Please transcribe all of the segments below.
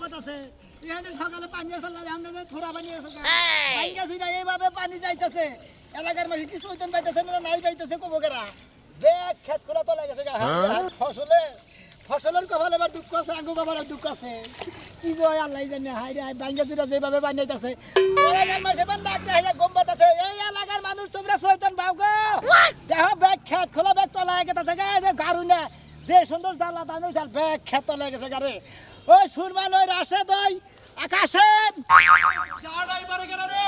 গম্বত আছে। এখানে সকালে পানি আছে আমাদের থোড়া পানি আছে সুইটা এইভাবে পানি যাইতেছে। এলাকার মাঝে কিছু ওইজন পাইতেছে না নাই পাইতেছে কবকেরা ব্যাগ খেত খোলা তো লাগেছে ফসলে ফসলের কপালে এবার দুঃখ আছে আঙ্গু কপালে দুঃখ আছে। কি গো আল্লাহ জানে হাই রে ভাঙ্গা সুইটা যেভাবে বানাইতেছে। এলাকার মাঝে এবার নাকটা হাইয়া গম্বত আছে এই এলাকার মানুষ তোমরা চৈতন ভাব গো। দেখো ব্যাগ খেত খোলা ব্যাগ তলা গেছে গা এই যে গারু না যে সুন্দর জানলা তানো জাল ব্যাগ খেত তলা গেছে গারে ওই সুরমান ওই রাশে দই আকাশেন জাড়াই মারে কেন রে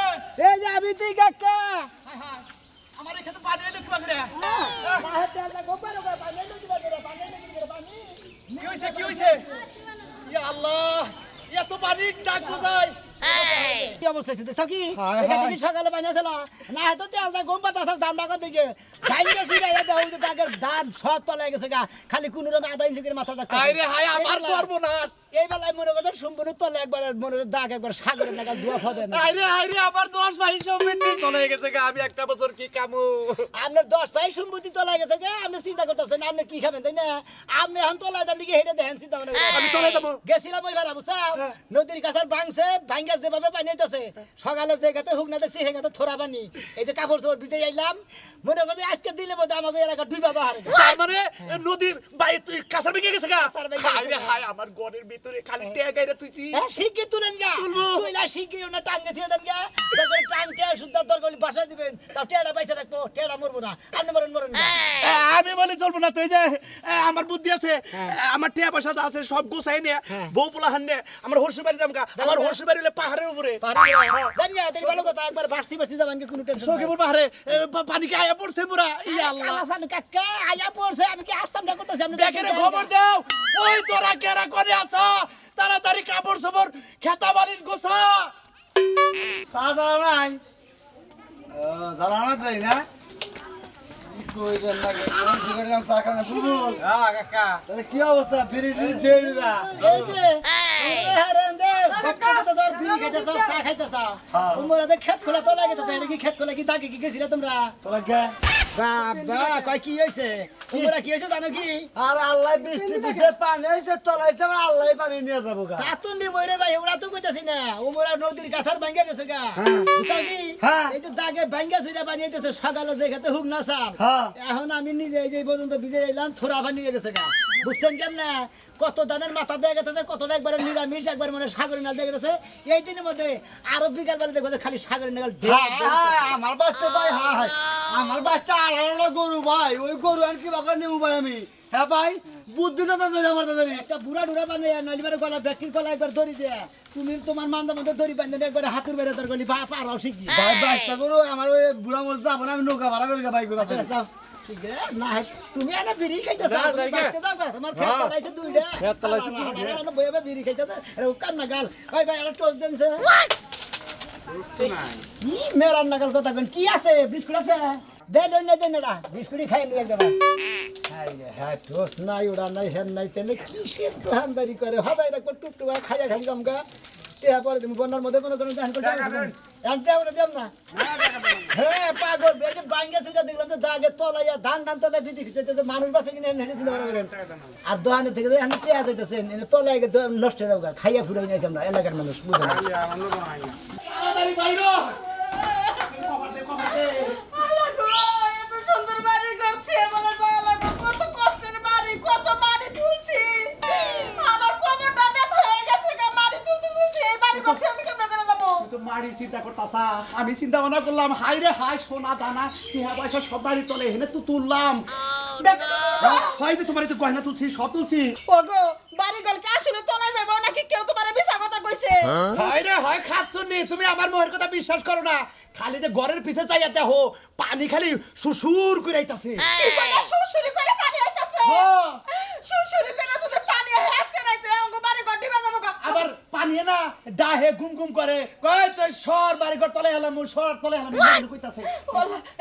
এই যে আমি তুই কাকা। হায় হায় আমার এখানে পানি এলো কিবা করে কি হইছে কি হইছে ইয়া আল্লাহ এত পানি ডাক বোঝাই কি? অবস্থা হচ্ছে দেখছ কি এটা সকালে বানিয়েছিল। না হয়তো তেলটা গম পাতাছ ধান বাগান দিকে। এটা যে সব তলায় গেছে গা। খালি কোন রকম আধা ইঞ্চি করে মাথা দেখতে হায় হায় আমার সর্বনাশ। এই বেলায় মনে সম্পূর্ণ তলে একবার মনে দাগ একবার সাগরের নাগাল ধোয়া ফদে না হায় রে হায় রে আমার দশ ভাই সম্পত্তি চলে গেছে গা আমি একটা বছর কি কামু? আপনার দশ ভাই সম্পত্তি তলায় গেছে গে আপনি চিন্তা করতেছেন আপনি কি খাবেন তাই না? আপনি এখন তলায় দিকে হেঁটে দেখেন চিন্তা করে। আমি চলে যাব। গেছিলাম ওই বেলা বুঝছ নদীর কাছে ভাঙছে ভাঙ্গা যেভাবে পানি সকালে যে গাতে হুক না দেখছি সে গাতে থোড়া পানি। এই যে কাপড় চোপড় ভিজে আইলাম। মনে করছি আজকে দিলে বোধ আমাকে এলাকা ডুবা বাহার তার মানে নদী বাই তুই কাঁচার ভেঙে গেছে গা। কাঁচার রে গেছে। আমার ঘরের ভিতরে খালি টেগাইরে তুইছি হ্যাঁ শিগগির তুলেন গা। তুলবো। তুইলা শিগগির ওনা টাঙ্গে দিয়ে দেন গা। তারপরে টাঙ্গে শুদ্ধ দরকার বাসা দিবেন। তাও টেড়া পয়সা রাখব টেড়া মরবো না। আপনি মরণ মরণ আমি বলে চলবো না তুই যে আমার বুদ্ধি আছে। আমার টিয়া পয়সা আছে সব গোছাই নিয়ে হ্যাঁ। বউ পোলা হান আমার হরসুর বাড়ি যাব গা। আমার হরসুর বাড়ি হলে পাহাড়ের উপরে। জানি না তাই ভালো কথা। একবার বাসতি বাসতি যাবেন কোনো টেনশন পাহাড়ে পানি কে আয়া পড়ছে পুরা। আল্লাহ কাকা আয়া পড়ছে আমি কি আসতাম না করতেছি? আপনি দেখে রে খবর দাও। ওই তোরা কেরা করে আসা তাড়াতাড়ি কাপড় সবর খেতা বালিশ গোছা। চা জ্বালাও নাই? ও জ্বালাও না? কি হ্যাঁ অবস্থা? দিয়ে দিবা? তো বিড়ি খাইতেছ চা খাইতেছ উমরা দে খেত খোলা তো লাগেতেছ এটা কি খেত খোলা কি দাগে কি গেছিলে তোমরা? কে বাবা কয় কি হয়েছে? তোমরা কি হইছে জানো কি? আর আল্লাহ বৃষ্টি দিছে পানি হইছে তলাইছে আবার আল্লাহ পানি নিয়ে যাব গা। তা রে ভাই ওরা তো কইতাছি না। ওমরা নদীর কাছার ভাঙ্গা গেছে গা। বুঝছ কি? হ্যাঁ। এই যে দাগে ভাঙ্গা ছিড়া বানিয়েতেছে সকালে যে খেতে হুক না চাল হ্যাঁ। এখন আমি নিজে এই যে পর্যন্ত ভিজে এলাম থোড়া বানিয়ে গেছে গা। বুঝছেন কেন না কত দানের মাথা দেয়া গেছে কতটা একবার নিরামিষ একবার মানে সাগরে নাল দেয়া গেছে এই দিনের মধ্যে আরও বিকাল বেলা দেখব খালি সাগরে নাগাল হায়, হায়, আমার বাচ্চা ভাই হায় হায়। আমার বাচ্চা আলাদা গরু ভাই ওই গরু আর কি বাকা নেব ভাই আমি। হ্যাঁ ভাই বুদ্ধি তো তাদের আমার তাদের। একটা বুড়া ডুড়া বানিয়ে নলিবার গলা ব্যক্তির গলা একবার দড়ি দেয়া। তুমি তোমার মান্দা মধ্যে দড়ি বান্ধে একবার হাতুর বেড়ে তোর গলি পা পারাও শিখি। ভাই বাইশটা গরু আমার ওই বুড়া বলতে না আমি নৌকা ভাড়া করে ভাই গরু যাও। ঠিক আছে? না, তুমি একটা বিড়ি খাইতেছ, যা, তুমি। বাড়তে যাও গা, তোমার খেত তলাইছে দুইটা। খেত তলাইছে হালা, হালা, বইয়ে বিড়ি খাইতেছে, এটা উকার নাগাল। ভাই, ভাই, একটা toast দেন ই, মেরার নাগাল কথা কন। কি আছে? বিস্কুট আছে? দে, দে, দে, দে, নেড়া। বিস্কুটই খাই নি একবার। হ্যাঁ, toast নাই, ওটা নাই, হ্যান নাই, তেনে কিসের দোকানদারি করে? হদাই রাখব, টুকটুকা খাইয়া খালি জমকা। টেহা পরে তুমি বন্যার মধ্যে কোনো কোনো করতে না। দেব না। হ্যাঁ যে তলাইয়া ধান ধান তলায় বিধি খিচাইতেছে মানুষ বাসে কিনে হেঁটে চিন্তা করেন আর দোকানে থেকে এখানে টেয়া যাইতেছে তলায় গিয়ে নষ্ট হয়ে যাব। খাইয়া ফুরাই নাই আমরা এলাকার মানুষ বুঝে না। মারির চিন্তা করতাসা আমি চিন্তা ভাবনা করলাম হাই রে হাই সোনা দানা টিহা পয়সা সব বাড়ি চলে তো তুললাম। হয় যে তোমার তো গয়না তুলছি সব তুলছি। ওগো বাড়ি গলকে আসলে তোলা যাব নাকি কেউ তোমার কথা কইছে? হয় রে হয় খাচ্ছ নি তুমি আমার মোহের কথা বিশ্বাস করো না। খালি যে ঘরের পিছে চাইয়া দেখো পানি খালি সুসুর করে আইতাছে। কি কইলা সুরসুরি করে পানি আইতাছে? হ্যাঁ। সুরসুরি করে যদি পানি হয় আজকে রাইতে অঙ্গ বাড়ি ঘর ডিবা যাব গা পানি না ডাহে গুম গুম করে কয় তুই সর বাড়ি ঘর তলে হেলাম সর তলে হেলাম কইতাছে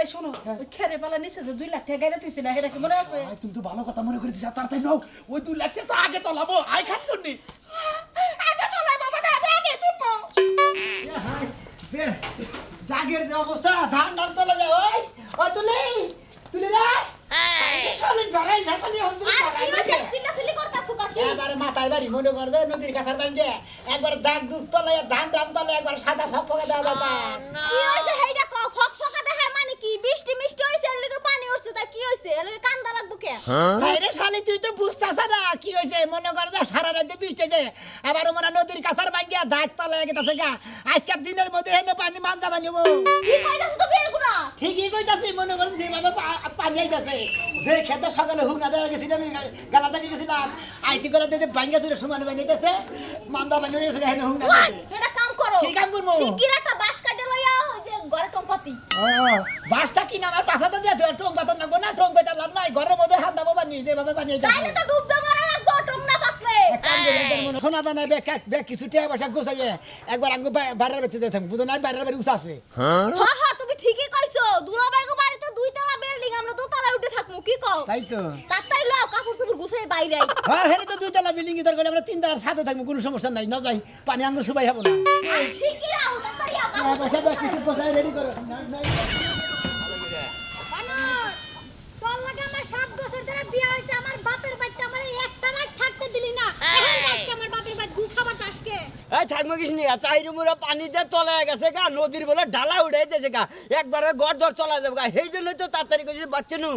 এই শোনো খেরে পালা নিচে যে দুই লাখ টাকা গাইরে তুইছি না সেটা কি মনে আছে তুমি তো ভালো কথা মনে করে দিছা তাড়াতাড়ি নাও ওই দুই লাখ টাকা তো আগে তলাবো আই খাচ্ছ নি আগে তোলাই বাবা না আগে তুলবো দাগের যে অবস্থা ধান ধান তোলা যায় ওই ওই তুলি তুলি না শালি বাড়াই শালি হন মাথায় বাড়ি মনে নদীর কাছার ভাঙ্গে। একবার দাগ দুধ তলে ধান টান তলে একবার সাদা ফক ফকে দেওয়া যেতাম কি হইছে? হেইডা ক ফক ফকা দেখা মানে কি? বৃষ্টি মিষ্টি হইছে এর লাগি পানি উঠছে তা কি হইছে? এর লাগি কান্দা লাগবো কে? আরে শালি তুই তো বুঝতাছ না কি হয়েছে মনে কর যে সারা রাতে বৃষ্টি হয়েছে আবার মনে নদীর কাছার ভাঙ্গিয়া দাগ তলে গেছে গা। আজকের দিনের মধ্যে হেনে পানি মানজা বানিব। কি কইতাছ তো বের গুনা ঠিকই কইতাছি মনে করেন যেভাবে পা- পানি আইতাছে। যে খেতে সকালে হুক দেওয়া গেছিল আমি গালা গেছিলাম। আইতি করে দিতে ভাঙ্গা চুরে সমানে বানিয়েছে মান্দা বানিয়ে গেছে হেনে হুক এটা কাম করো। কি কাম করব? শিগগির একটা বাঁশ কাটে লইয়া ওই যে ঘরে টম্পাতি বাসটা কিনা আমার পাশাতে দিয়ে তুই টং পাতন লাগবো না লাভ নাই। ঘরের মধ্যে হাত দাবো বানিয়ে যেভাবে বানিয়ে যাচ্ছে তাইলে তো ডুববে মারা লাগবো টং না পাতলে। শোনা দানা ব্যাগ ব্যাগ কিছু টিয়া পয়সা গোছাইয়ে একবার আঙ্গু বাইরের বেতে থাকব। বুঝো না বাইরের বাড়ি উঠা আছে। হ্যাঁ হ্যাঁ তুমি ঠিকই কইছো দুলাভাই গো বাড়িতে দুই তলা বিল্ডিং আমরা দোতলায় উঠে থাকমু কি কও? তাই তো। তাড়াতাড়ি লও কাপড় চোপড় গুছাই বাইরে আই হ্যাঁ হেরে তো দুই তলা বিল্ডিং দরকার আমরা তিন তলার সাথে থাকব কোনো সমস্যা নাই না যাই পানি আঙ্গুর সবাই হব না। শিগগির আও তাড়াতাড়ি আও টিয়া পয়সা ব্যাগ কিছু পোষায় রেডি করো বানর, তোর লাগে আমার সাত বছর ধরে বিয়ে হয়েছে আমার বাপের বাড়িতে আমার এই একটা রাত থাকতে দিলি না এখন যাসকে আমার বাপের বাড়ি গু খাবার যাসকে এই থাকব কিছু নেই চাইরু মুরা পানিতে তলা গেছে গা নদীর বলে ডালা উড়ে দিয়েছে গা। একবারে গড় দর তলা যাবে গা। সেই জন্যই তো তাড়াতাড়ি করে বাচ্চা নু।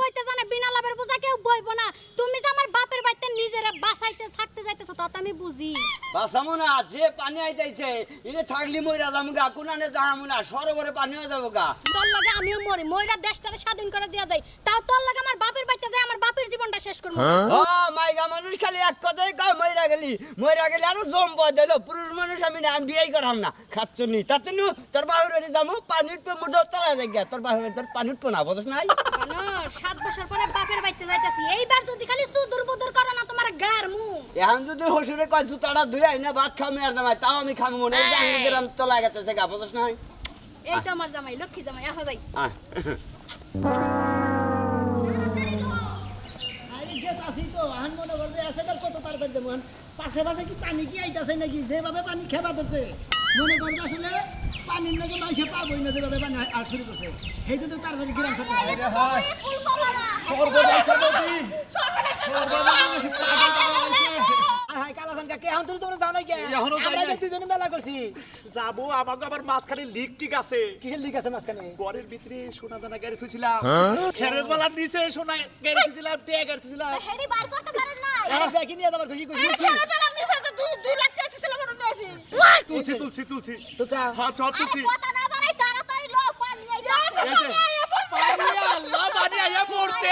বইতে জানে বিনা লাভের বোঝা কেউ বইব না। তুমি যে আমার বাপের বাড়িতে নিজেরা বাসাইতে থাকতে যাইতেছো তত আমি বুঝি। বাসামু না যে পানি আইতাইছে ইনে থাকলি মইরা যাব গা কোনানে যাব না সরোবরে পানি হয়ে যাব গা। তোর লাগে আমিও মরি। ময়রা দেশটারে স্বাধীন করে দেওয়া যায়। তাও তোর লাগে আমার বাপের বাড়িতে যায় আমার বাপের জীবনটা শেষ করব। ও মাইগা মানুষ খালি এক কথাই কয় মইরা গেলি মইরা গেলি আরও জম দিল। পুরুষ মানুষ আমি না আমি বিয়েই করাম না। খাচ্ছ নি তাতে নু তোর বাহুরে যাব পানির পে মুদর তলা যাই গা তোর বাহুরে তোর পানির পো না বুঝছ নাই? সাত বছর পরে বাপের বাড়িতে যাইতাছি। এইবার যদি খালি সুদূর বুদুর করো না তোমার গার মুখ। এখন যদি হসুরে কয় জুতাটা ধুই না ভাত খামে আর দামাই তাও আমি খামো মনে হয় গ্রাম তলা গেছে গা বুঝছ নাই? এই তো আমার জামাই লক্ষ্মী জামাই আহ যাই মনে পাশে পাশে কি পানি কি আইতাছে নাকি যেভাবে পানি খেবা ধরছে মনে করতে আসলে পানির নাকি মাইকে পাবোই না যেভাবে পানি আর শুরু করছে সেই জন্য তাড়াতাড়ি গিরাম সাথে ফুল কমারা হাই কালাসান কাকে এখন তুমি তোমরা যাও নাই কে? এখনও যাই আমরা নাই। দুজনে মেলা করছি। যাব আমাকে আবার মাঝখানে লিক টিক আছে। কিসের লিক আছে মাঝখানে? ঘরের ভিতরে সোনা দানা গাড়ি থুছিলাম খেরের বেলার নিচে সোনা গাড়ি থুছিলাম টিয়া গাড়ি থুছিলাম হেডি বার করতে পারেন না এই ব্যাগে নিয়ে যাবার খুশি খুশি ছেলে পেলাম নিছে যে দুই দুই লাখ টাকা দিছিল বড় নিয়েছি তুলছি তুলছি তুলছি। তো চা হ্যাঁ চল তুলছি। কথা না বাড়াই তাড়াতাড়ি লও পানি আইতাছে এই পানি আল্লাহ পানি আইয়া পড়ছে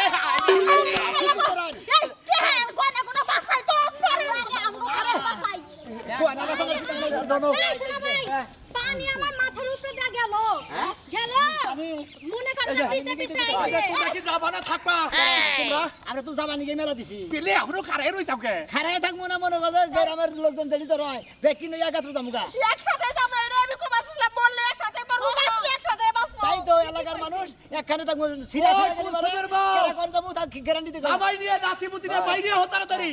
এই টেহার গনা গনা বাসাই তো পরে লাগে আমগো ঘরে বাসাই এই শোনো ভাই, পানি আমার মাথার উপরে দিয়ে গেল গেল মনে করো না পিছে পিছে আইছে তোমরা কি যাবা না থাকবা তোমরা আমরা তো যাবা নিকে মেলা দিছি পেলে এখনও খারাই রই যাবকে খারাই থাকব না মনে করো গ্রামের লোকজন দেরি তো রয় ব্যাগ কিনে একাত্র যামুগা একসাথে যাব এটা আমি কমাছিলাম বললে একসাথে পারব একসাথে বাঁচবো তাই তো এলাকার মানুষ একখানে হয়ে গেলে করে গ্যারান্টি দিতে আমায় নিয়ে নাতি পুতি নিয়ে বাইরে হো তাড়াতাড়ি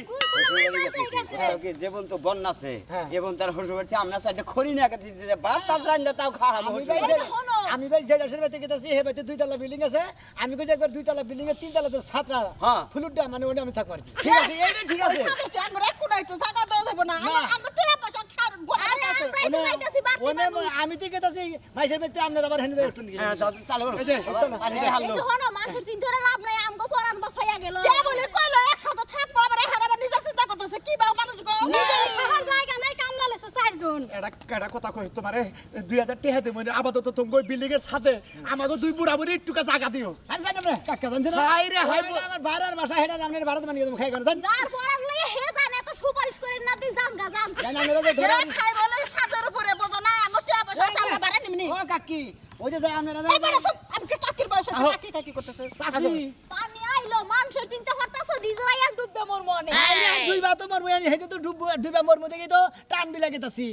যেমন তো বন্যাছে হ্যাঁ। এবং তার হসু বাড়ছে আমরা সাইডে খড়ি না কাটি দিতে ভাত তাত রান্দা তাও খাওয়া আমি ভাই গেছি হে দুই তলা বিল্ডিং আছে আমি কইছি একবার দুই তলা বিল্ডিং এর তিন তলাতে সাতটা হ্যাঁ। ফুলুড্ডা মানে ওটা আমি থাকব আর কি ঠিক আছে এইটা ঠিক আছে আমরা কোনো একটু জায়গা দেওয়া যাবে না আমার টেহা পয়সা ছাড় গোনা আছে ওনে আমি তো গেছি মাইসের বাড়িতে আপনার আবার হেনে একটু নিয়ে হ্যাঁ চালু চালু করো এই যে, পানি হনো মানুষের চিন্তা করে লাভ নাই আমগো পরান বাসাইয়া গেল। কে বলে কইলো? একসাথে থাকব আবার এখানে আবার নিজের চিন্তা করতেছে কি বা মানুষ গো? নিজের জায়গা নাই কামলা লেছে চারজন। এটা এটা কথা কই তোমারে? দুই হাজার টেহা দেবো আপাতত তুমি বিল্ডিং এর সাথে আমাকে দুই বুড়া বুড়ি একটু জায়গা দিও। আর জানো না কাকা জানতে না? হাই রে, হাই আমার ভাড়ার বাসা হেডা আপনার ভাড়া বানিয়ে দেবো খাই করে জান যার পরান লইয়া হে জানে এত সুপারিশ করে না দিন জান গা জান জান আমরা তো ধরে খাই বলে সাদের উপরে বোঝো না আমার টেহা পয়সা সামনে বাড়া নিমনি ও কাকি ওই যে যায় আপনারা এই আমি কি কাকির বয়স কাকি কাকি করতেছে। চাচি। পানি আইলো মানুষের চিন্তা করতেছো নিজেরাই এক ডুববে মোর মনে। আইরা দুই বা তো মরবো হেজে তো ডুব ডুবে মরবো দেখি তো টান বিলাগে তাছি